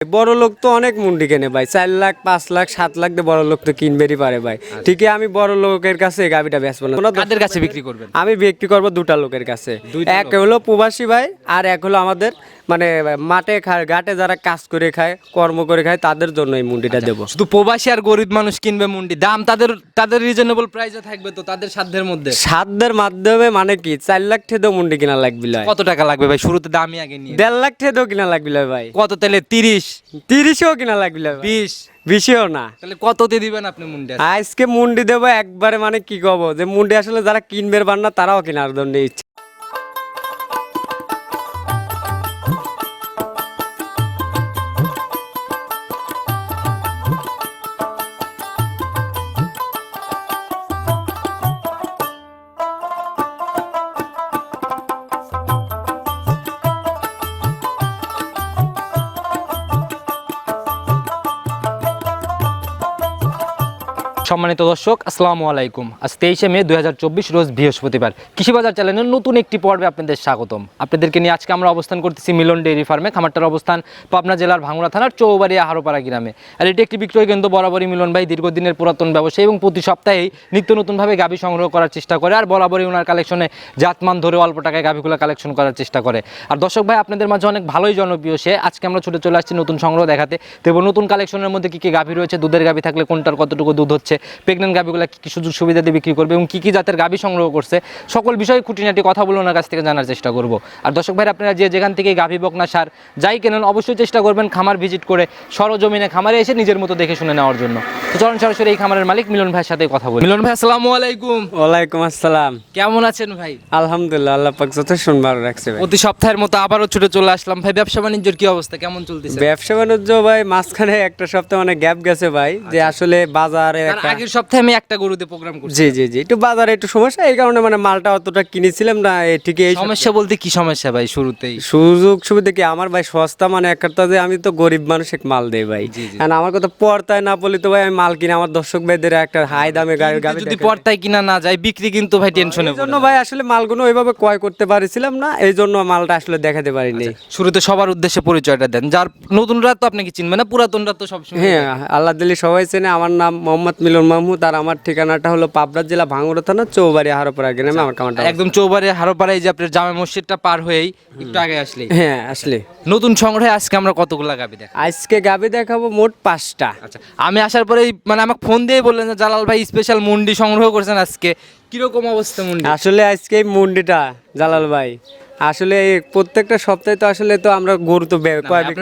বড় লোক তো অনেক মুন্ডি কেনে ভাই। চার লাখ পাঁচ লাখ সাত লাখ দিয়ে বড় লোক তো কিনবেরই পারে ভাই। ঠিকই আমি বড় লোকের কাছে এই গাবিটা বেচবো না। তাদের কাছে বিক্রি করবেন? আমি বিক্রি করব দুটা লোকের কাছে। এক হলো প্রবাসী ভাই আর এক হলো আমাদের মানে মাঠে খায় ঘাটে যারা কাজ করে খায় কর্ম করে খায় তাদের জন্য এই মুন্ডিটা দেবো। শুধু প্রবাসী আর গরিব মানুষ কিনবে মুন্ডি। দাম তাদের তাদের রিজনেবল প্রাইসে থাকবে তো তাদের সাধ্যের মধ্যে। সাধ্যের মাধ্যমে মানে কি চার লাখ ঠেদেও মুন্ডি কিনা লাগবে কত টাকা লাগবে ভাই? শুরুতে দামই আগে নিয়ে দেড় লাখ ঠেদেও কিনা লাগবে ভাই। কত তাহলে তিরিশ। তিরিশেও কিনা লাগবে বিশ। বেশিও না। তাহলে কততে দিবেন আপনি মুন্ডি আজকে? মুন্ডি দেবো একবারে মানে কি কব যে মুন্ডি আসলে যারা কিনবে বান না তারাও কেনার জন্য ইচ্ছে। সম্মানিত দর্শক, আসসালামু আলাইকুম। আজ তেইশে মে দু হাজার চব্বিশ রোজ বৃহস্পতিবার। কৃষিবাজার চ্যানেলের নতুন একটি পর্বে আপনাদের স্বাগতম। আপনাদেরকে নিয়ে আজকে আমরা অবস্থান করতেছি মিলন ডেইরি ফার্মে, খামারটার অবস্থান পাবনা জেলার ভাঙড়া থানার চৌবাড়িয়া হারোপাড়া গ্রামে। আর এটি একটি বিক্রয় কেন্দ্র, বরাবরই মিলন ভাই দীর্ঘদিনের পুরাতন ব্যবসায়ী এবং প্রতি সপ্তাহেই নিত্য নতুনভাবে গাভী সংগ্রহ করার চেষ্টা করে আর বরাবরই ওনার কালেকশনে জাতমান ধরে অল্প টাকায় গাভীগুলো কালেকশন করার চেষ্টা করে। আর দর্শক ভাই, আপনাদের মাঝে অনেক ভালোই জনপ্রিয় সে। আজকে আমরা ছুটে চলে আসছি নতুন সংগ্রহ দেখাতে। তো নতুন কালেকশনের মধ্যে কী কী গাভী রয়েছে, দুধের গাভী থাকলে কোনটার কতটুকু দুধ হচ্ছে প্রেগনেন্ট গাভীগুলো কী কী সুযোগ সুবিধা দিয়ে বিক্রি করবে এবং কী কী জাতের গাভী সংগ্রহ করছে সকল বিষয়ে খুঁটিনাটি কথা বলে ওনার কাছ থেকে জানার চেষ্টা করব। আর দর্শক ভাই আপনারা যে যেখান থেকে গাভী বকনা সার যাই কেনেন অবশ্যই চেষ্টা করবেন খামার ভিজিট করে সরজমিনে খামারে এসে নিজের মতো দেখে শুনে নেওয়ার জন্য। তো চলুন সরাসরি এই খামারের মালিক মিলন ভাইয়ের সাথে কথা বলি। মিলন ভাই আসসালামু আলাইকুম। ওয়ালাইকুম আসসালাম। কেমন আছেন ভাই? আলহামদুলিল্লাহ আল্লাহ পাক যথেষ্ট ভালো রাখছে ভাই। প্রতি সপ্তাহের মতো আবারও ছুটে চলে আসলাম। ভাই ব্যবসা বাণিজ্যের কি অবস্থা? কেমন চলতেছে? ব্যবসা বাণিজ্য ভাই মাঝখানে একটা সপ্তাহ অনেক গ্যাপ গেছে ভাই যে আসলে বাজারে একটা আগের সপ্তাহে আমি একটা গরুতে প্রোগ্রাম করছি। জি জি জি। একটু বাজারে একটু সমস্যা এই কারণে মানে মালটা অতটা কিনেছিলাম না এ ঠিকই এই সমস্যা বলতে কি সমস্যা ভাই শুরুতেই? সুযোগ সুবিধা কি? আমার ভাই সস্তা মানে একটা যে আমি তো গরিব মানুষ এক মাল দেই ভাই। জি। আমার কথা পড়তায় না বলি তো ভাই আমি মাল কিনে আমার দর্শক ভাইদের একটা হাই দামে গাড়ি গাড়ি যদি পর্তায় কিনা না যায় বিক্রি কিন্তু ভাই টেনশনে জন্য ভাই আসলে মালগুলো ওইভাবে ক্রয় করতে পারছিলাম না এই জন্য মালটা আসলে দেখাতে পারিনি। শুরুতে সবার উদ্দেশ্যে পরিচয়টা দেন। যার নতুনরা তো আপনি কি চিনবেন না? পুরাতনরা তো সবসময় হ্যাঁ আল্লাহ দিল্লি সবাই চেনে। আমার নাম মোহাম্মদ মিলন মাহমুদ আর আমার ঠিকানাটা হলো পাবনা জেলা ভাঙ্গুড়া থানা চৌবাড়ি হারোপাড়া গ্রামে আমার কামারটা একদম চৌবারে হারোপাড়ায় যে আপনার জামা মসজিদটা পার হয়েই একটু আগে আসলে। হ্যাঁ আসলে। নতুন সংগ্রহে আজকে আমরা কতগুলা গাবি দেখ আজকে গাবি দেখাবো মোট পাঁচটা। আচ্ছা আমি আসার পরে মানে আমাকে ফোন দিয়ে বললেন যে জালাল ভাই স্পেশাল মুন্ডি সংগ্রহ করেছেন আজকে। কীরকম অবস্থা মুন্ডি? আসলে আজকে মুন্ডিটা জালাল ভাই আসলে প্রত্যেকটা সপ্তাহে তো আসলে তো আমরা গরু তো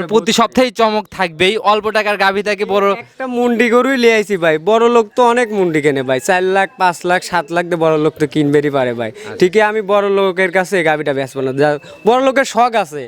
প্রতি সপ্তাহে চমক থাকবেই অল্প টাকার গাভী থাকে বড় একটা মুন্ডি গরুই লিয়ে আইছি ভাই। বড় লোক তো অনেক মুন্ডি কেনে ভাই। চার লাখ পাঁচ লাখ সাত লাখ দিয়ে বড় লোক তো কিনবেরই পারে ভাই। ঠিকই আমি বড় লোকের কাছে গাভীটা বেচবো না। যা- বড় লোকের শখ আছে।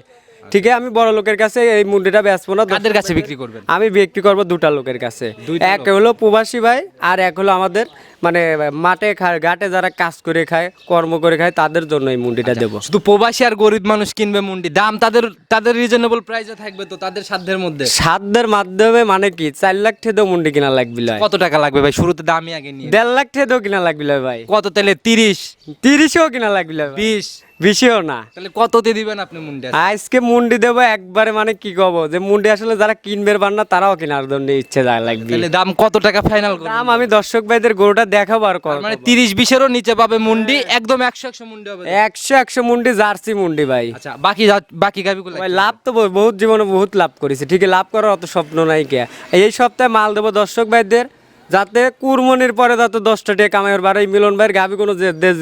ঠিকই আমি বড় লোকের কাছে এই মুন্ডিটা বেচবো না। কাদের কাছে বিক্রি করবেন? আমি বিক্রি করব দুটা লোকের কাছে। এক হলো প্রবাসী ভাই আর এক হলো আমাদের মানে মাঠে খায় ঘাটে যারা কাজ করে খায় কর্ম করে খায় তাদের জন্য এই মুন্ডিটা দেবো। শুধু প্রবাসী আর গরিব মানুষ কিনবে মুন্ডি। দাম তাদের তাদের রিজনেবল প্রাইসে থাকবে তো তাদের সাধ্যের মধ্যে? সাধ্যের মাধ্যমে মানে কি চার লাখ ঠেদেও মুন্ডি কিনা লাগবে লয়। কত টাকা লাগবে ভাই? শুরুতে দামই আগে নিয়ে দেড় লাখ ঠেদেও কিনা লাগবে লয় ভাই। কত তাহলে? তিরিশ? তিরিশেও কিনা লাগবে লয় ভাই। বিশ? বেশিও না। তাহলে কততে দিবেন আপনি মুন্ডি আজকে? মুন্ডি দেবো একবারে মানে কি কব যে মুন্ডি আসলে যারা কিনবের বান না তারাও কেনার জন্য ইচ্ছে যা লাগবে তাহলে দাম কত টাকা ফাইনাল দাম আমি দর্শক ভাইদের গরুটা দেখাবো আর কর মানে তিরিশ বিশেরও নিচে পাবে মুন্ডি একদম একশো একশো মুন্ডি হবে। একশো একশো মুন্ডি জার্সি মুন্ডি ভাই। আচ্ছা বাকি বাকি গাভিগুলো ভাই লাভ তো বহুত জীবনে বহুত লাভ করেছি ঠিক আছে লাভ করার অত স্বপ্ন নাই কে। এই সপ্তাহে মাল দেবো দর্শক ভাইদের। যাতে কুরমনির পরে যাতে দশটা টাকা কামাইয়ের বাড়াই মিলন ভাইয়ের গাবি কোনো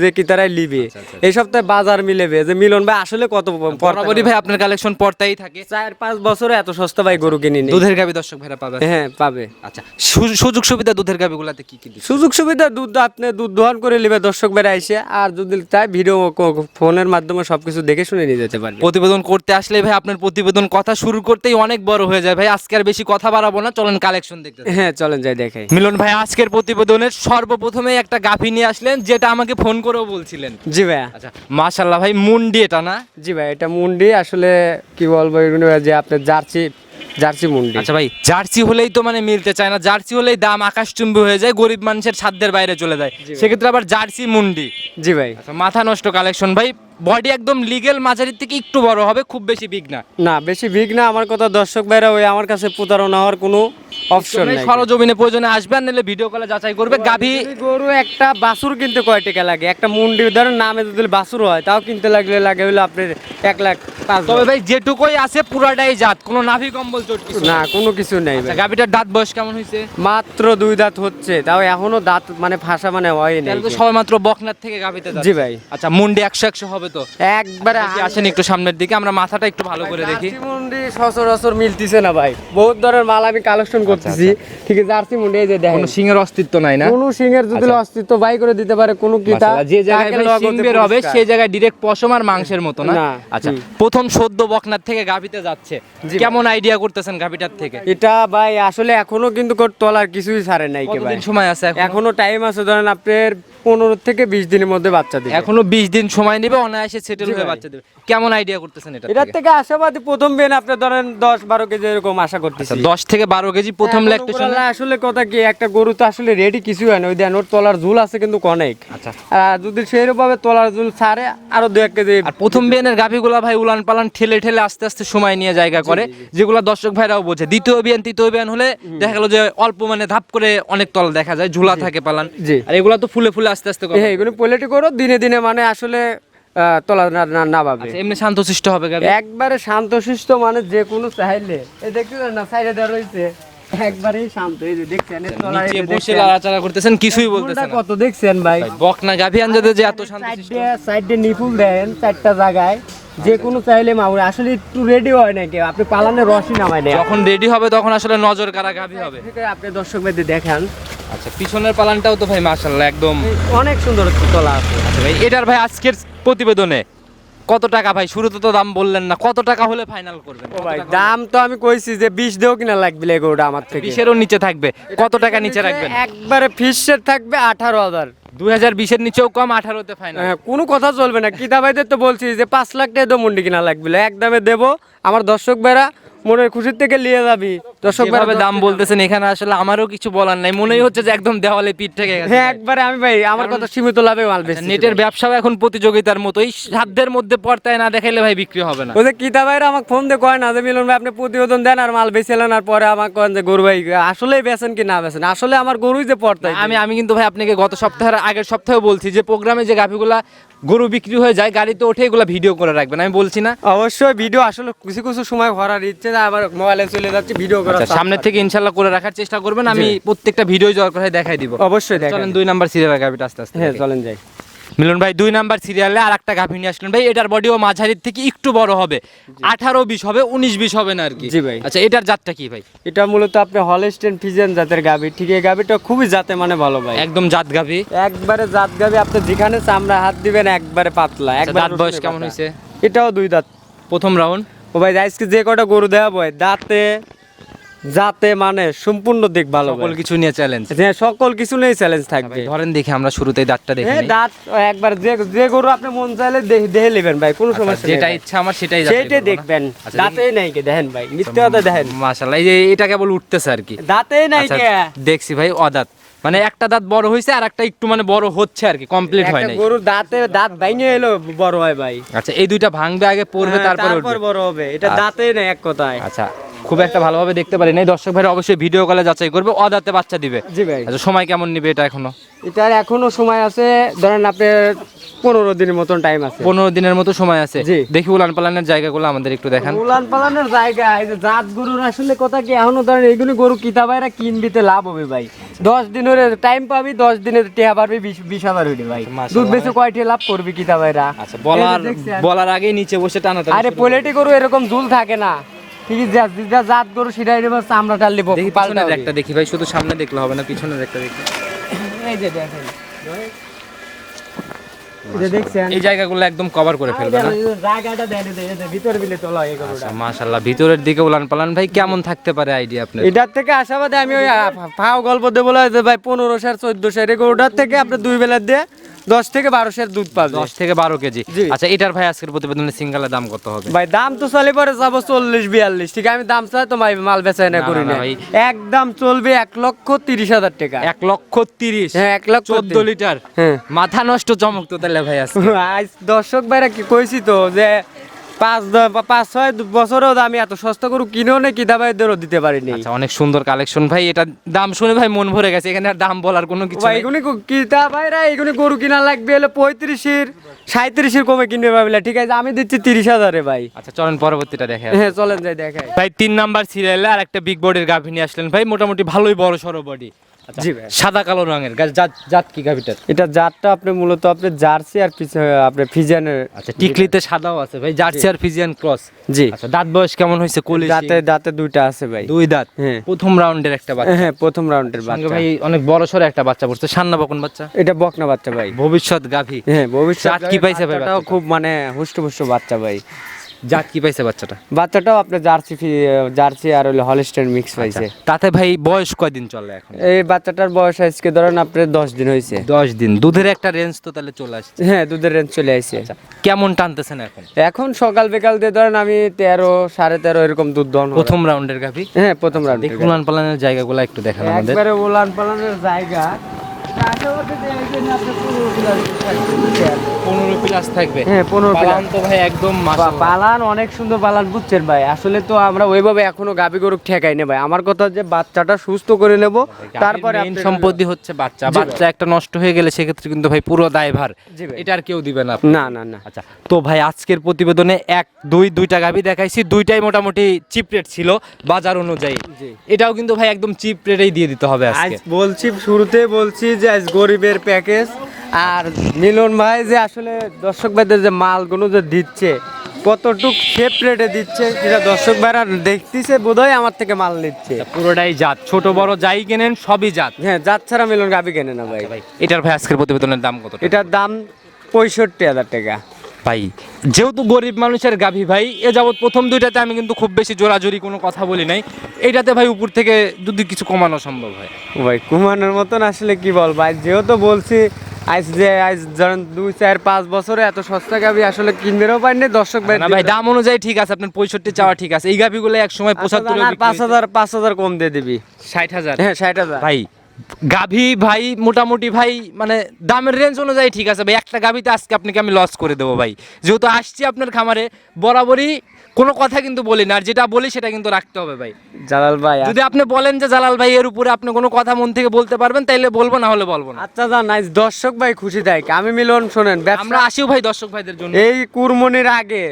যে কি তারাই লিবে। এই সপ্তাহে বাজার মিলেবে। যে মিলন ভাই আসলে কত বরাবরই ভাই আপনার কালেকশন পড়তাই থাকে। চার পাঁচ বছরে এত সস্তা ভাই গরু কিনিনি দুধের গাভি দর্শক ভাইরা পাবে। হ্যাঁ পাবে। আচ্ছা সুযোগ সুবিধা দুধের গাভিগুলাতে কি কি সুযোগ সুবিধা দুধ আপনি দুধ দোহন করে নেবে দর্শক বেড়ে আইসে। আর যদি চাই ভিডিও ফোনের মাধ্যমে সবকিছু দেখে শুনে নিয়ে যেতে পারবে। প্রতিবেদন করতে আসলে ভাই আপনার প্রতিবেদন কথা শুরু করতেই অনেক বড় হয়ে যায়। ভাই আজকে আর বেশি কথা বাড়াবো না। চলেন কালেকশন দেখতে হ্যাঁ চলেন যাই দেখাই। মিলন ভাই আজকের প্রতিবেদনের সর্বপ্রথমে একটা গাভী নিয়ে আসলেন যেটা আমাকে ফোন করেও বলছিলেন। জি ভাইয়া। আচ্ছা মাশাল্লাহ ভাই মুন্ডি এটা না? জি ভাই এটা মুন্ডি আসলে কি বলব এগুলো যে আপনার জার্সি জার্সি মুন্ডি। আচ্ছা ভাই জার্সি হলেই তো মানে মিলতে চায় না জার্সি হলেই দাম আকাশচুম্বী হয়ে যায় গরিব মানুষের সাধ্যের বাইরে চলে যায়। সেক্ষেত্রে আবার জার্সি মুন্ডি। জি ভাই। আচ্ছা মাথা নষ্ট কালেকশন ভাই বডি একদম লিগেল মাঝারির থেকে একটু বড় হবে খুব বেশি বিগ না। না বেশি ভিগ না আমার কথা দর্শক ভাইরা ওই আমার কাছে প্রতারণা হওয়ার কোনো অপশন নেই। সরজমিনে প্রয়োজনে আসবেন নাহলে ভিডিও কলে যাচাই করবে। গাভী গরু একটা বাছুর কিনতে কয় টাকা লাগে? একটা মুন্ডি ধরেন নামে যদি বাছুর হয় তাও কিনতে লাগলে লাগে হলো আপনার এক লাখ তবে ভাই যেটুকুই আছে পুরাটাই জাত কোনো নাভি কম্বল চোট কিছু না কোনো কিছু নেই ভাই। গাভীটার দাঁত বয়স কেমন হয়েছে? মাত্র দুই দাঁত হচ্ছে তাও এখনও দাঁত মানে ফাঁসা মানে হয় তো সবাই মাত্র বকনার থেকে গাভীতে জি ভাই। আচ্ছা মুন্ডি একশো একশো হবে তো? একবারে আসেন একটু সামনের দিকে? আমরা মাথাটা একটু ভালো করে দেখি। মুন্ডি সচরাচর মিলতিছে না ভাই। বহুত ধরনের মাল আমি কালেকশন করতেছি। ঠিক আছে জার্সি মুন্ডি এই যে দেখেন। কোনো সিংহের অস্তিত্ব নাই না? কোন সিংহের যদি আচ্ছা। অস্তিত্ব বাই করে দিতে পারে কোন কিতা যে জায়গায় তাকে সিং বের হবে সেই জায়গায় পশম আর মাংসের মতো না? আচ্ছা প্রথম সদ্য বকনার থেকে গাভীতে যাচ্ছে। কেমন আইডিয়া করতেছেন গাভীটার থেকে? এটা ভাই আসলে এখনও কিন্তু তলার কিছুই ছাড়ে নাই কে ভাই। সময় আছে এখনও? টাইম আছে ধরেন আপনার পনেরো থেকে বিশ দিনের মধ্যে বাচ্চা দিবে। এখনও বিশ দিন সময় নেবে অনায়াসে সেটেল হয়ে বাচ্চা দেবে কেমন আইডিয়া করতেছেন এটা এটার থেকে? আশাবাদী প্রথম বেন আপনি ধরেন দশ বারো কেজি এরকম আশা করতেছি। দশ থেকে বারো কেজি প্রথম ল্যাকটেশন আসলে কথা কি একটা গরু তো আসলে রেডি কিছু হয় না। ওই দেন ওর তলার ঝুল আছে কিন্তু অনেক। আচ্ছা। যদি সেইভাবে তলার ঝুল ছাড়ে আরও দু এক কেজি আর প্রথম বিয়ানের গাভীগুলা ভাই উলান পালান ঠেলে ঠেলে আস্তে আস্তে সময় নিয়ে জায়গা করে যেগুলো দর্শক ভাইরাও বোঝে। দ্বিতীয় বিয়ান তৃতীয় বিয়ান হলে দেখা গেল যে অল্প মানে ধাপ করে অনেক তল দেখা যায় ঝুলা থাকে পালান। জি। আর এগুলা তো ফুলে ফুলে আস্তে আস্তে করে। হ্যাঁ এগুলো পোলেটি করো দিনে দিনে মানে আসলে তলা না না- না পাবে আচ্ছা, এমনি শান্তশিষ্ট হবে একবারে শান্তশিষ্ট মানে যে কোনো চাইলে। এই দেখতে না সাইডে দেওয়া রয়েছে। একবারেই শান্ত। এই যে দেখছেন এর তলায় এই নিচে বসে দেখছেন। করতেছেন কিছুই বলতেছেন কত দেখছেন ভাই? গাভী আনজাদে যে এত সাইডে নিপুল দেন চারটা জায়গায়। যে কোনো চাইলে মামুর আসলে একটু রেডি হয় না কেউ। আপনি পালানের রসই নামায় যখন রেডি হবে তখন আসলে নজর কারা গাভী হবে। আপনি দর্শক দেখান। আচ্ছা পিছনের পালানটাও তো ভাই মাশাআল্লাহ একদম অনেক সুন্দর তোলা আছে। আচ্ছা ভাই এটার ভাই আজকের প্রতিবেদনে কত টাকা ভাই? শুরুতে তো দাম বললেন না কত টাকা হলে ফাইনাল করবেন? ও ভাই দাম তো আমি কইছি যে বিশ দেও কিনা লাগবে লেগোটা আমার থেকে। বিশেরও নিচে থাকবে। কত টাকা নিচে রাখবেন? একবারে ফিসের থাকবে আঠারো হাজার। দুই হাজার বিশের নিচেও কম আঠারোতে ফাইনাল হ্যাঁ, কোনো কথা চলবে না। কিতা তো বলছি যে পাঁচ লাখ টাকা তো মন্ডি কিনা লাগবে। একদমে দেবো। আমার দর্শক ভাইরা মনের খুশির থেকে নিয়ে যাবি। দর্শক ভাইরা দাম বলতেছেন এখানে আসলে আমারও কিছু বলার নাই। মনেই হচ্ছে যে একদম দেওয়ালে পিঠ থেকে গেছে। হ্যাঁ একবারে আমি ভাই আমার কথা সীমিত লাভে মাল বেশি নেটের ব্যবসাও এখন প্রতিযোগিতার মতোই সাধ্যের মধ্যে পর্তায় না দেখাইলে ভাই বিক্রি হবে না। ওই যে কিতা ভাইরা আমাকে ফোন দিয়ে কয় না যে মিলন ভাই আপনি প্রতিবেদন দেন আর মাল বেচেলেন আর পরে আমাকে কয়েন যে গরু ভাই আসলেই বেচেন কি না বেচেন? আসলে আমার গরুই যে পড়তাই আমি আমি কিন্তু ভাই আপনাকে গত সপ্তাহের আগের সপ্তাহে বলছি যে প্রোগ্রামে যে গাভিগুলা গরু বিক্রি হয়ে যায় গাড়িতে ওঠে এগুলো ভিডিও করে রাখবেন। আমি বলছি না। অবশ্যই ভিডিও আসলে কিছু কিছু সময় করার ইচ্ছে না আবার মোবাইলে চলে যাচ্ছে ভিডিও করার সামনে সামনের থেকে। ইনশাল্লাহ করে রাখার চেষ্টা করবেন আমি প্রত্যেকটা ভিডিও দরকার হয় দেখাই দিব। অবশ্যই দেখেন চলেন দুই নাম্বার সিরিয়াল গাভিটা আস্তে আস্তে হ্যাঁ চলেন যাই। মিলন ভাই দুই নাম্বার সিরিয়ালে আর একটা গাভী নিয়ে আসলেন ভাই এটার বডিও মাঝারির থেকে একটু বড় হবে। আঠারো বিশ হবে উনিশ বিশ হবে না আর কি। জি ভাই। আচ্ছা এটার জাতটা কি ভাই? এটা মূলত আপনি হলস্টেন ফিজেন জাতের গাবি ঠিক এই গাবিটা খুবই জাতে মানে ভালো ভাই। একদম জাত গাভী। একবারে জাত গাবি আপনি যেখানে চামড়া হাত দিবেন একবারে পাতলা আচ্ছা, একবারে দাঁত বয়স কেমন। হয়েছে? এটাও দুই দাঁত। প্রথম রাউন্ড ও ভাই আজকে যে কটা গরু দেওয়া বয় দাঁতে জাতে মানে সম্পূর্ণ দিক ভালো সকল কিছু নিয়ে চ্যালেঞ্জ হ্যাঁ সকল কিছু নেই চ্যালেঞ্জ থাকবে। ধরেন দেখি আমরা শুরুতেই দাঁতটা দেখে হ্যাঁ দাঁত একবার যে যে গরু আপনি মন চাইলে দেখে নেবেন ভাই কোনো আচ্ছা, সমস্যা নেই যেটা ইচ্ছা আমার সেটাই করব না? দেখবেন আচ্ছা, দাঁতেই নাই কে দেখেন ভাই মিথ্যে কথা দেখেন। মাশাআল্লাহ এই যে এটা কেবল উঠতেছে আর কি। দাঁতেই নাই আচ্ছা, কে। দেখছি ভাই অদাঁত মানে একটা দাঁত বড় হয়েছে আর একটা একটু মানে বড় হচ্ছে আর কি কমপ্লিট হয় নাই। গরুর দাঁতে দাঁত ভাঙে এলো বড় হয় ভাই। আচ্ছা এই দুইটা ভাঙবে আগে পড়বে হ্যাঁ, তারপরে বড় হবে। এটা আচ্ছা। দাঁতেই নাই এক কথায়। আচ্ছা খুব একটা ভালোভাবে দেখতে পারি নাই। দর্শক ভাইরা অবশ্যই ভিডিও কলে যাচাই করবে অদাতে বাচ্চা দিবে। জি ভাই। আচ্ছা সময় কেমন নিবে এটা এখনও? এটার এখনও সময় আছে ধরেন আপনার পনেরো দিনের মতন টাইম আছে। পনেরো দিনের মতো সময় আছে। দেখি উলান পালানের জায়গাগুলো আমাদের একটু দেখান। উলান পালানোর জায়গা এই যে জাত গরুর আসলে কথা কি এখনও ধরেন এইগুলো গরু কিতা বাইরা কিনবিতে লাভ হবে ভাই। দশ দিনের টাইম পাবি দশ দিনের টেহা পারবি বিশ হাজার হইলে ভাই। দুধ বেশি কয়টি লাভ করবি কিতা বাইরা আচ্ছা বলার বলার আগেই নিচে বসে টানা আরে পোলেটি গরু এরকম ঝুল থাকে না। ঠিক আছে যা- যা জাত গরু সেটাই এবার চামড়া টাল দেখি পিছনের একটা দেখি ভাই শুধু সামনে দেখলে হবে না পিছনের একটা দেখি। এই যে দেখেন। এই যে দেখছেন? এই জায়গাগুলো একদম কভার করে ফেলবে না? জায়গাটা দেন এই যে- এই যে ভিতর বিলে তোলা এই গরুটা। মাশাআল্লাহ ভিতরের দিকে উলান পালান। ভাই কেমন থাকতে পারে আইডিয়া আপনার? এটার থেকে আশাবাদে আমি ওই ফাও গল্প দেবো বলে ভাই পনেরো সার চোদ্দ সার এই গরুটার থেকে আপনি দুই বেলা দিয়ে দশ থেকে বারো সের দুধ পাবে। দশ থেকে বারো কেজি। আচ্ছা এটার ভাই আজকের প্রতিবেদনে সিঙ্গালের দাম কত হবে? ভাই দাম তো চলে পরে যাব চল্লিশ বিয়াল্লিশ। ঠিক আছে? আমি দাম চাই তো ভাই মাল বেচাই না করি না। একদম চলবে এক লক্ষ তিরিশ হাজার টাকা। এক লক্ষ তিরিশ। হ্যাঁ এক লক্ষ চোদ্দ। লিটার। হ্যাঁ। মাথা নষ্ট চমক তো তাহলে ভাই আজকে। আজ দর্শক ভাইরা কি কইছি তো যে পাঁচ পাঁচ ছয় বছরেও আমি এত সস্তা করে কিনেও নেই কিতা ভাইদেরও দিতে পারিনি। আচ্ছা অনেক সুন্দর কালেকশন ভাই এটা দাম শুনে ভাই মন ভরে গেছে এখানে আর দাম বলার কোনো কিছু ভাই এগুলি কিতা ভাইরা এগুলি গরু কিনা লাগবে হলে পঁয়ত্রিশের সাঁত্রিশের কমে কিনবে ভাবিলা ঠিক আছে আমি দিচ্ছি তিরিশ হাজারে ভাই। আচ্ছা চলেন পরবর্তীটা দেখে হ্যাঁ চলেন যাই দেখাই ভাই তিন নাম্বার সিরিয়ালে আর একটা বিগ বডির গাভী নিয়ে আসলেন। ভাই মোটামুটি ভালোই বড় সড়ো বডি সাদা কালো রঙের জাত জাত কি গাভীটার এটা জাতটা আপনি মূলত আপনি জার্সি আর আপনি ফিজানের আচ্ছা টিকলিতে সাদাও আছে ভাই জার্সি আর ফিজিয়ান ক্রস। জি। আচ্ছা দাঁত বয়স কেমন হয়েছে কোলি দাঁতে দাঁতে দুইটা আছে ভাই। দুই দাঁত? হ্যাঁ। প্রথম রাউন্ডের একটা বাচ্চা। হ্যাঁ প্রথম রাউন্ডের বাচ্চা। ভাই অনেক বড় সড়ো একটা বাচ্চা পড়ছে সান্না বকন বাচ্চা? এটা বকনা বাচ্চা ভাই। ভবিষ্যৎ গাভী। হ্যাঁ ভবিষ্যৎ জাত কি পাইছে ভাই খুব মানে হুষ্টপুষ্ট বাচ্চা ভাই। জাত কি পাইছে বাচ্চাটা? বাচ্চাটাও আপনার জার্সি জার্সি আর হলো মিক্স পাইছে। তাতে ভাই বয়স কয়দিন চলে এখন? এই বাচ্চাটার বয়স আজকে ধরেন আপনার দশ দিন হয়েছে দশ দিন। দুধের একটা রেঞ্জ তো তাহলে চলে আসছে। হ্যাঁ দুধের রেঞ্জ চলে আসছে কেমন টানতেছেন এখন? এখন সকাল বিকাল দিয়ে ধরেন আমি তেরো সাড়ে তেরো এরকম দুধ দহন হবে। প্রথম রাউন্ডের গাভী? হ্যাঁ প্রথম রাউন্ড উলান পালানের জায়গাগুলো একটু দেখান আমাদের। একবারে উলান পালানের জায়গা। পনেরো প্লাস থাকবে। হ্যাঁ পনেরো তো ভাই একদম পালান অনেক সুন্দর পালান বুঝছেন ভাই? আসলে তো আমরা ওইভাবে এখনও গাবি গরু ঠেকাই না ভাই। আমার কথা যে বাচ্চাটা সুস্থ করে নেব তারপরে গাভীর সম্পত্তি হচ্ছে বাচ্চা। বাচ্চা একটা নষ্ট হয়ে গেলে সেক্ষেত্রে কিন্তু ভাই পুরো দায়ভার। এটা আর কেউ দিবে না না না না। আচ্ছা তো ভাই আজকের প্রতিবেদনে এক দুই দুইটা গাভী দেখাইছি। দুইটাই মোটামুটি চিপ রেট ছিল বাজার অনুযায়ী। এটাও কিন্তু ভাই একদম চিপ রেটেই দিয়ে দিতে হবে আজকে। বলছি শুরুতে বলছি যে আজ গরিবের প্যাকেজ আর মিলন ভাই যে আসলে দর্শক ভাইদের যে মালগুলো যে দিচ্ছে কতটুক সেপ রেটে দিচ্ছে সেটা দর্শক ভাইরা দেখতেছে বোধহয় আমার থেকে মাল নিচ্ছে। পুরোটাই জাত। ছোট বড় যাই কেনেন সবই জাত। হ্যাঁ জাত ছাড়া মিলন গাবি কেনে না ভাই। ভাই এটার ভাই আজকের প্রতিবেদনের দাম কত এটার দাম পঁয়ষট্টি হাজার টাকা। ভাই যেহেতু গরিব মানুষের গাভী ভাই এ যাবৎ প্রথম দুইটাতে আমি কিন্তু খুব বেশি জোরাজোরি কোনো কথা বলি নাই। এইটাতে ভাই উপর থেকে যদি কিছু কমানো সম্ভব হয়। ভাই কুমানোর মতন আসলে কি বল ভাই? যেহেতু বলছি আজ যে আজ ধরেন দুই চার পাঁচ বছরে এত সস্তা গাবি আসলে কিনবেও পারেনি দর্শক ভাই না ভাই দাম অনুযায়ী ঠিক আছে আপনার পঁয়ষট্টি চাওয়া ঠিক আছে। এই গাভীগুলো এক সময় পঁচাত্তর পাঁচ হাজার পাঁচ হাজার কম দিয়ে দিবি। ষাট হাজার। হ্যাঁ ষাট হাজার। ভাই গাভী ভাই মোটামুটি ভাই মানে দামের রেঞ্জ অনুযায়ী ঠিক আছে ভাই। একটা গাভীতে আজকে আপনাকে আমি লস করে দেবো ভাই। যেহেতু আসছি আপনার খামারে বরাবরই কোনো কথা কিন্তু বলি না। আর যেটা বলি সেটা কিন্তু রাখতে হবে ভাই। জালাল ভাই যদি আপনি বলেন যে জালাল ভাই এর উপরে আপনি কোনো কথা মন থেকে বলতে পারবেন তাইলে বলব না হলে বলব না। আচ্ছা জান আজ দর্শক ভাই খুশি থাক আমি মিলন শোনেন আমরা আসিও ভাই দর্শক ভাইদের জন্য। এই কুরমনির আগে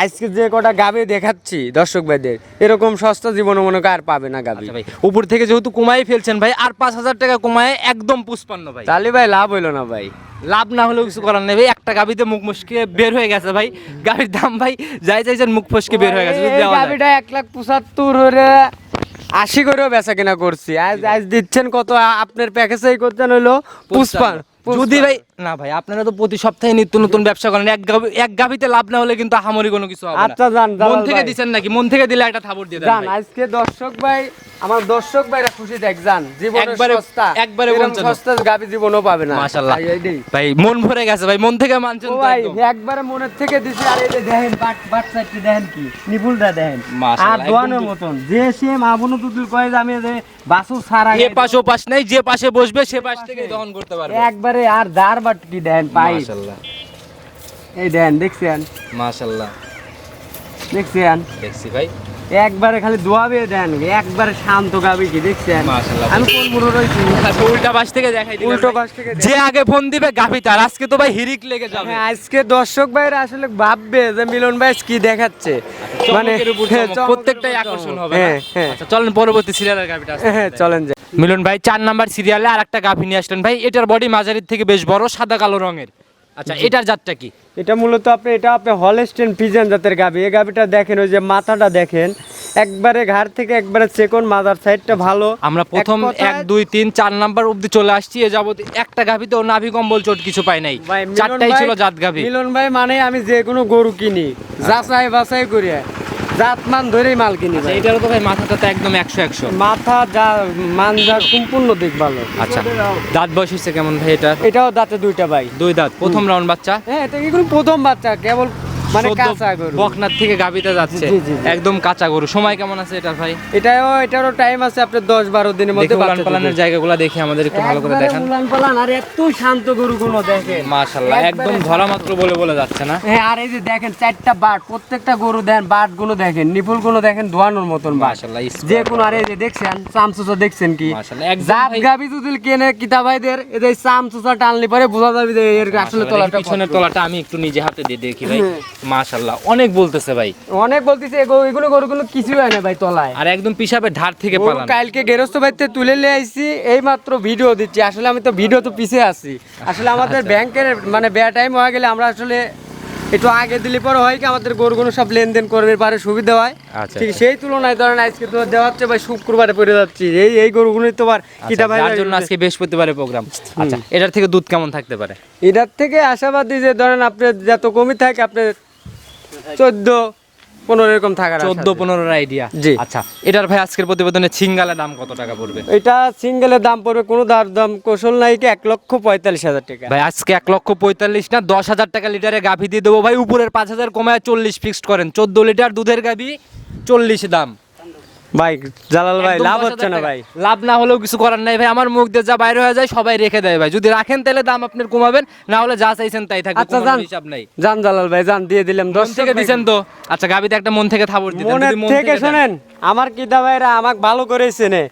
আজকে যে কটা গাবি দেখাচ্ছি দর্শক ভাইদের এরকম সস্তা জীবনে মনে করে আর পাবে না গাবি। আচ্ছা ভাই উপর থেকে যেহেতু কমাই ফেলছেন ভাই আর পাঁচ হাজার টাকা কমায় একদম পুষ্পান্ন ভাই। তাহলে ভাই লাভ হইল না ভাই। লাভ না হলেও কিছু করার নেই ভাই একটা গাবিতে মুখ মুশকে বের হয়ে গেছে ভাই। গাড়ির দাম ভাই যাই চাইছেন মুখ ফসকে বের হয়ে গেছে। গাবিটা এক লাখ পঁচাত্তর হলে আশি করেও বেচা কিনা করছি। আজ আজ দিচ্ছেন কত আপনার প্যাকেজেই করতেন হইল পুষ্পান যদি ভাই না ভাই আপনারা তো প্রতি সপ্তাহে নিত্য নতুন ব্যবসা করেন এক গাভি এক গাভিতে লাভ না হলে কিন্তু আহামরি কোনো কিছু হবে না। আচ্ছা যান মন থেকে। দিছেন নাকি? মন থেকে দিলে একটা থাবর দিয়ে দেন জান আজকে দর্শক ভাই আমার দর্শক ভাইরা খুশি দেখ জান জীবনে একবারে- সস্তা। একবারে পঞ্চান্ন। সস্তা গাবি জীবনও পাবে না। মাশাআল্লাহ। ভাই, মন ভরে গেছে ভাই মন থেকে মানছেন তো ভাই একবারে মনের থেকে দিছি আর এই যে দেখেন বাট বাট সাইডটি দেখেন কি? নিপুলটা দেখেন। আর মাশাআল্লাহ, দোয়ানোর একদম মতন। যে সে মা বোন তুতুল কয়ে যে আমি যে বাসু সারা এ পাশ ও পাশ নাই যে পাশে বসবে সে পাশ থেকে দহন করতে পারবে। একবারে আর দার বাটকি কি দেখেন পাই মাশাআল্লাহ এই দেন দেখছেন? মাশাআল্লাহ দেখছেন? দেখছি ভাই। একবারে খালি দোয়াবে দেন একবারে শান্ত গাবি কি দেখছেন? আমি কোন মুড়ো রয়েছি আচ্ছা, উল্টা পাশ থেকে দেখাই দিলাম উল্টো পাশ থেকে যে আগে ফোন দিবে গাভি তার। আজকে তো ভাই হিরিক লেগে যাবে। হ্যাঁ, আজকে দর্শক ভাইরা আসলে ভাববে যে মিলন ভাই কি দেখাচ্ছে। মানে চমকের উপর হ্যাঁ, প্রত্যেকটাই আকর্ষণ হবে হ্যাঁ হ্যাঁ। আচ্ছা চলেন পরবর্তী সিরিয়ালের আসতে হ্যাঁ চলেন যে মিলন ভাই চার নাম্বার সিরিয়ালে আর একটা গাভি নিয়ে আসলেন ভাই। এটার বডি মাঝারির থেকে বেশ বড় সাদা কালো রঙের। আচ্ছা এটার জাতটা কি? এটা মূলত আপনি এটা আপনি হলস্টেন পিজন জাতের গাবি। এই গাবিটা দেখেন ওই যে মাথাটা দেখেন। একবারে ঘাড় থেকে একবারে চেকন মাদার সাইডটা ভালো। আমরা প্রথম এক দুই তিন চার নাম্বার অব্দি চলে আসছি। এ যাবত একটা গাভিতে ও নাভি কম্বল চোট কিছু পাই নাই। চারটাই ছিল জাত গাভি মিলন ভাই মানে আমি যে কোনো গরু কিনি। যাচাই বাছাই করে জাতমান ধরেই মাল কিনি আচ্ছা ভাই। এটারও তো ভাই মাথাটা তো একদম একশো একশো। মাথা যা মান যা সম্পূর্ণ দিক ভালো। আচ্ছা দাঁত বয়স হচ্ছে কেমন ভাই এটা এটাও দাঁতে দুইটা ভাই। দুই দাঁত প্রথম রাউন্ড বাচ্চা? হ্যাঁ এটা এগুলো প্রথম বাচ্চা? কেবল মানে কাঁচা গরু। বকনার থেকে গাবিতে যাচ্ছে। একদম কাঁচা গরু। সময় কেমন আছে এটা ভাই? এটাও এটারও টাইম আছে আপনার দিনের মধ্যে দেখে উলান পালানের জায়গাগুলো দেখে আমাদের একটু ভালো করে একবারে দেখান। উলান পালান আর এত শান্ত গরু গুলো দেখেন। একদম ধরা মাত্র বলে বলে যাচ্ছে না। হ্যাঁ আর এই যে দেখেন চারটা বাট প্রত্যেকটা গরু দেন বাটগুলো দেখেন নিপুলগুলো দেখেন ধোয়ানোর মতন বাট। মাশাল্লাহ যে কোনো আর এই যে দেখছেন চামচুচা দেখছেন কি? একদম জাত গাবি যদি কেনে কিতা ভাইদের এদের চামচুচা টানলে পরে বোঝা যাবে যে এর আসলে আসলে তলাটা পিছনের তলাটা আমি একটু নিজে হাতে দিয়ে দেখি ভাই। মাশাল্লাহ অনেক বলতেছে ভাই। অনেক বলতেছে এগুলো গরুগুলো কিছুই হয় না ভাই তলায়। আর একদম পিসাবের ধার থেকে পালান। কালকে গেরস্ত বাড়িতে তুলে নিয়ে আইছি এই মাত্র ভিডিও দিচ্ছি। আসলে আমি তো ভিডিও তো পিছে আছি। আসলে আমাদের ব্যাংকের মানে ব্যয় টাইম হয়ে গেলে আমরা আসলে একটু আগে দিলে পরে হয় কি আমাদের গরুগুলো সব লেনদেন করবে পারে সুবিধা হয়। আচ্ছা, ঠিক আচ্ছা। সেই তুলনায় ধরেন আজকে তো দেওয়া হচ্ছে ভাই শুক্রবারে পড়ে যাচ্ছি। এই এই গরুগুলোই তো আর কিতা ভাই জন্য আজকে বৃহস্পতিবারে প্রোগ্রাম আচ্ছা এটার থেকে দুধ কেমন থাকতে পারে? এটার থেকে আশাবাদী যে ধরেন আপনি যত কমই থাকে আপনি চোদ্দ পনেরো এরকম থাকার চোদ্দ। পনেরোর আইডিয়া জি। আচ্ছা এটার ভাই আজকের প্রতিবেদনে সিঙ্গেলের দাম কত টাকা পড়বে? এটা সিঙ্গেলের দাম পড়বে কোনো দার দাম কৌশল নাই কি এক লক্ষ পঁয়তাল্লিশ হাজার টাকা। ভাই আজকে এক লক্ষ পঁয়তাল্লিশ না দশ হাজার টাকা লিটারে গাভি দিয়ে দেবো। ভাই উপরের পাঁচ হাজার কমায় চল্লিশ ফিক্সড করেন। চোদ্দ লিটার দুধের গাভি চল্লিশ দাম। ভাই জালাল ভাই লাভ হচ্ছে না ভাই। লাভ না হলেও কিছু করার নাই ভাই। আমার মুখ দিয়ে যা বাইরে হয়ে যায় সবাই রেখে দেয় ভাই। যদি রাখেন তাহলে দাম আপনার কমাবেন না হলে যা চাইছেন তাই থাকবে আচ্ছা, কোনো যান। হিসাব নাই। জান জালাল ভাই জান দিয়ে দিলাম মন দশ থেকে দিছেন তো? আচ্ছা গাবিতে একটা মন থেকে থাবর দিতেন যদি মন থেকে। শোনেন আমার কিদা ভাইরা আমাকে ভালো করে চেনে।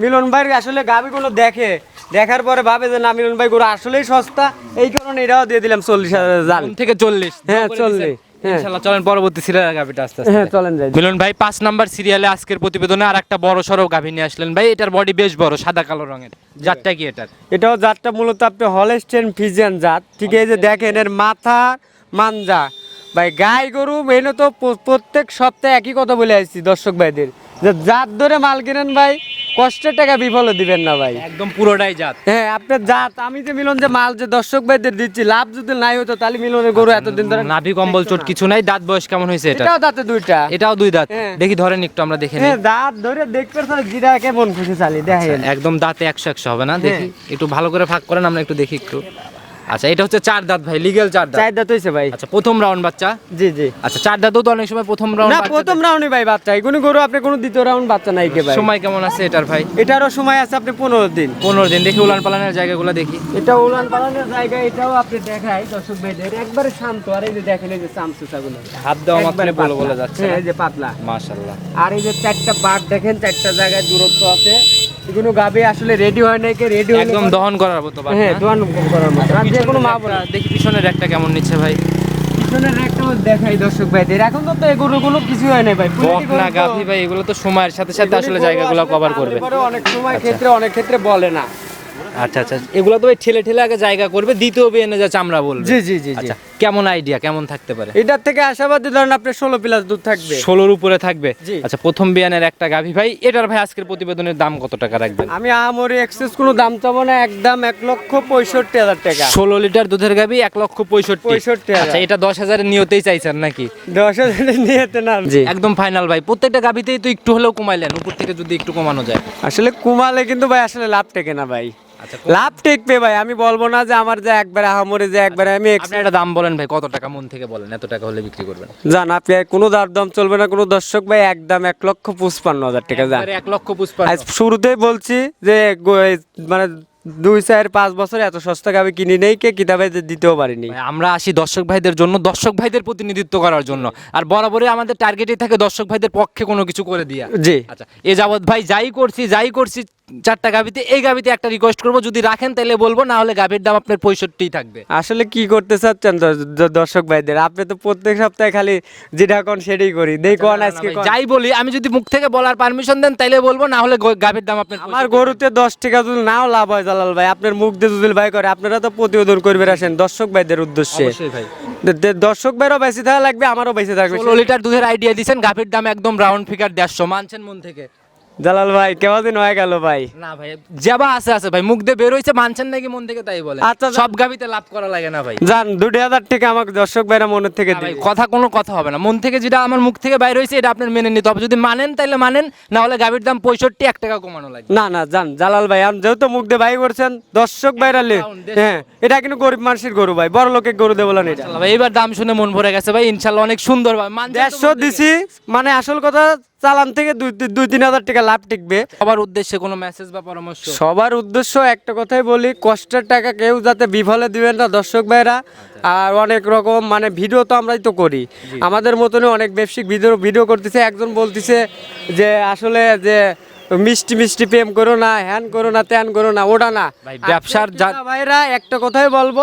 মিলন ভাই আসলে গাবিগুলো দেখে। দেখার পরে ভাবে যে না মিলন ভাই গুলো আসলেই সস্তা। এই কারণে এটাও দিয়ে দিলাম চল্লিশ হাজার জান থেকে চল্লিশ। হ্যাঁ, 40, হ্যাঁ। চলেন পরবর্তী সিরিয়াল গাবিটা আস্তে আস্তে হ্যাঁ চলেন যাই। মিলন ভাই পাঁচ নাম্বার সিরিয়ালে আজকের প্রতিবেদনে আর একটা বড় সড়ো গাভী নিয়ে আসলেন। ভাই এটার বডি বেশ বড় সাদা কালো রঙের। জাতটা কি এটার? এটাও জাতটা মূলত আপনি হলেস্টেন ফিজিয়ান জাত। ঠিক এই যে দেখেন এর মাথা মাঞ্জা। ভাই গাই গরু মেনে তো প্রত্যেক সপ্তাহে একই কথা বলে আসছি দর্শক ভাইদের যে জাত ধরে মাল কিনেন ভাই কষ্টের টাকা বিফলে দিবেন না ভাই। একদম পুরোটাই জাত। হ্যাঁ আপনার জাত আমি যে মিলন যে মাল যে দর্শক ভাইদের দিচ্ছি লাভ যদি নাই হতো তাহলে মিলনের গরু এতদিন ধরে নাভি কম্বল চোট কিছু নাই দাঁত বয়স কেমন হয়েছে এটা? এটাও দাঁতে দুইটা। এটাও দুই দাঁত। হ্যাঁ। দেখি ধরেন একটু আমরা দেখে নিই। হ্যাঁ দাঁত ধরে দেখতে স্যার জিরা কেমন খুশি চালি দেখেন। একদম দাঁতে একশো একশো হবে না? দেখি হ্যাঁ। একটু ভালো করে ভাগ করেন আমরা একটু দেখি একটু। আচ্ছা এটা হচ্ছে চার দাঁত ভাই লিগেল চার দাঁত। চার দাঁত হয়েছে ভাই। আচ্ছা প্রথম রাউন্ড বাচ্চা? জি জি। আচ্ছা চার দাঁতও তো অনেক সময় প্রথম রাউন্ড না প্রথম রাউন্ডে ভাই বাচ্চা কোনো গরু আপনি কোনো দ্বিতীয় রাউন্ড বাচ্চা নাই কে ভাই। সময় কেমন আছে এটার ভাই? এটারও সময় আছে আপনি পনেরো দিন। পনেরো দিন দেখি উলান পালানের জায়গাগুলো দেখি। এটা উলান পালানের জায়গা এটাও আপনি দেখাই দর্শক ভাইদের। একবারে শান্ত আর এই যে দেখেন এই যে চামচুচাগুলো। হাত দেওয়া মাত্র বলে বলে যাচ্ছে হ্যাঁ এই যে পাতলা। মাশাল্লাহ আর এই যে চারটা বাট দেখেন চারটা জায়গায় দূরত্ব আছে। এগুলো গাবে আসলে রেডি হয় নাই কে রেডি একদম দহন করার মতো হ্যাঁ দহন করার মতো। আর যে কোনো মা একটা- দেখি পিছনের একটা কেমন নিচ্ছে ভাই। পিছনের একটা দেখাই দর্শক ভাইদের। এখন তো তো এগুলো কোনো কিছু হয় না ভাই। বক না গাভি ভাই এগুলো তো সময়ের সাথে সাথে আসলে জায়গাগুলো কভার করবে। অনেক সময় ক্ষেত্রে অনেক ক্ষেত্রে বলে না। আচ্ছা আচ্ছা। এগুলো তো ঠেলে ঠেলে আগে জায়গা করবে দ্বিতীয় বিয়ে যা চামড়া বলবে। জি জি জি আচ্ছা কেমন আইডিয়া কেমন থাকতে পারে? এটার থেকে আশাবাদী ধরেন আপনার ষোলো প্লাস দুধ থাকবে। ষোলোর উপরে থাকবে? আচ্ছা প্রথম বিয়ানের একটা গাভি ভাই এটার ভাই আজকের প্রতিবেদনের দাম কত টাকা রাখবেন? আমি আমরি এক্সেস কোনো দাম চাবো না একদম এক লক্ষ পঁয়ষট্টি হাজার টাকা। ষোলো লিটার দুধের গাভি এক লক্ষ পঁয়ষট্টি। 65,000 আচ্ছা এটা দশ হাজারের নিয়তেই চাইছেন নাকি? দশ হাজার নিয়েতে না। জি। একদম ফাইনাল ভাই প্রত্যেকটা গাভিতেই তো একটু হলেও কমাইলেন উপর থেকে যদি একটু কমানো যায়। আসলে কুমালে কিন্তু ভাই আসলে লাভ টেকে না ভাই। লাভ টেকবে ভাই আমি বলব না যে আমার যে একবারে আহামরে যে একবারে আমি আপনি একটা দাম বলেন ভাই কত টাকা মন থেকে বলেন এত টাকা হলে বিক্রি করবেন? জান আপনি কোনো দার দাম চলবে না কোনো দর্শক ভাই একদম এক লক্ষ পঁচপান্ন হাজার টাকা যান এক লক্ষ পুষ্পান্ন আজ শুরুতেই বলছি যে মানে দুই চার পাঁচ বছর এত সস্তা গাবি কিনি নেই কে কিতাবে দিতেও পারিনি। আমরা আসি দর্শক ভাইদের জন্য দর্শক ভাইদের প্রতিনিধিত্ব করার জন্য। আর বরাবরই আমাদের টার্গেটই থাকে দর্শক ভাইদের পক্ষে কোনো কিছু করে দিয়া। জি। আচ্ছা এ যাবৎ ভাই যাই করছি যাই করছি চারটা গাবিতে এই গাবিতে একটা রিকোয়েস্ট করব যদি রাখেন তাহলে বলব না হলে গাবির দাম আপনার পঁয়ষট্টি থাকবে। আসলে কি করতে চাচ্ছেন দর্শক ভাইদের? আপনি তো প্রত্যেক সপ্তাহে খালি যেটা কোন সেটাই করি। দেই কোন আজকে যাই বলি আমি যদি মুখ থেকে বলার পারমিশন দেন তাইলে বলব না হলে গাভীর দাম আপনার আমার গরুতে দশ টাকা যদি নাও লাভ হয় জালাল ভাই। আপনার মুখ দিয়ে যদি ভাই করে আপনারা তো প্রতিবেদন করবে আসেন দর্শক ভাইদের উদ্দেশ্যে। ভাই। দর্শক ভাইরও বেঁচে থাকা লাগবে আমারও বেঁচে থাকবে। ষোলো লিটার দুধের আইডিয়া দিচ্ছেন গাভীর দাম একদম রাউন্ড ফিগার দেড়শো মানছেন মন থেকে। জালাল ভাই কেমন দিন হয়ে গেল ভাই? না ভাই যাবা আছে আছে ভাই মুখ দিয়ে বের হইছে মানছেন নাকি মন থেকে তাই বলে? আচ্ছা, সব গাবিতে লাভ করা লাগে না ভাই। যান দুটি হাজার টাকা আমাকে দর্শক ভাইরা মনের থেকে দিন কথা কোনো কথা হবে না। মন থেকে যেটা আমার মুখ থেকে বাইর হয়েছে এটা আপনার মেনে নিতে হবে। যদি মানেন তাহলে মানেন না হলে গাবির দাম পঁয়ষট্টি এক টাকা কমানো লাগবে না না জান জালাল ভাই আমি যেহেতু মুখ দিয়ে ভাই করছেন দর্শক ভাইরা লে। হ্যাঁ এটা কিন্তু গরিব মানুষের গরু ভাই বড় লোকের গরু দেবো না এটা। ভাই এইবার দাম শুনে মন ভরে গেছে ভাই ইনশাল্লাহ অনেক সুন্দর ভাই দেড়শো? দিছি মানে আসল কথা চালান থেকে দুই দুই তিন হাজার টাকা লাভ টিকবে। সবার উদ্দেশ্যে কোনো মেসেজ বা পরামর্শ? সবার উদ্দেশ্য একটা কথাই বলি কষ্টের টাকা কেউ যাতে বিফলে দিবেন না দর্শক ভাইরা। আর অনেক রকম মানে ভিডিও তো আমরাই তো করি। আমাদের মতনই অনেক ব্যবসায়িক ভিডিও ভিডিও করতেছে একজন বলতেছে যে আসলে যে মিষ্টি মিষ্টি প্রেম করো না হ্যান করো না ত্যান করো না ওটা না। ভাই, ব্যবসার প্রত্যেকটা ভাইরা একটা কথাই বলব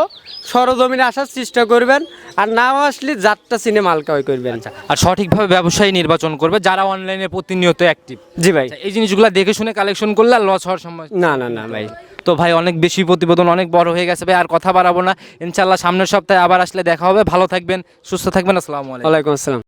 সরজমিনে আসার চেষ্টা করবেন আর না আসলে যাত্রা সিনে মালকাওয়াই করবেন। আর সঠিকভাবে ব্যবসায়ী নির্বাচন করবে যারা অনলাইনে প্রতিনিয়ত অ্যাক্টিভ জি ভাই। এই জিনিসগুলো দেখে শুনে কালেকশন করলে লস হওয়ার সময় না না না ভাই। তো ভাই অনেক বেশি প্রতিবেদন অনেক বড় হয়ে গেছে ভাই আর কথা বাড়াবো না। ইনশাল্লাহ সামনের সপ্তাহে আবার আসলে দেখা হবে। ভালো থাকবেন সুস্থ থাকবেন আসসালামু আলাইকুম। আসসালাম।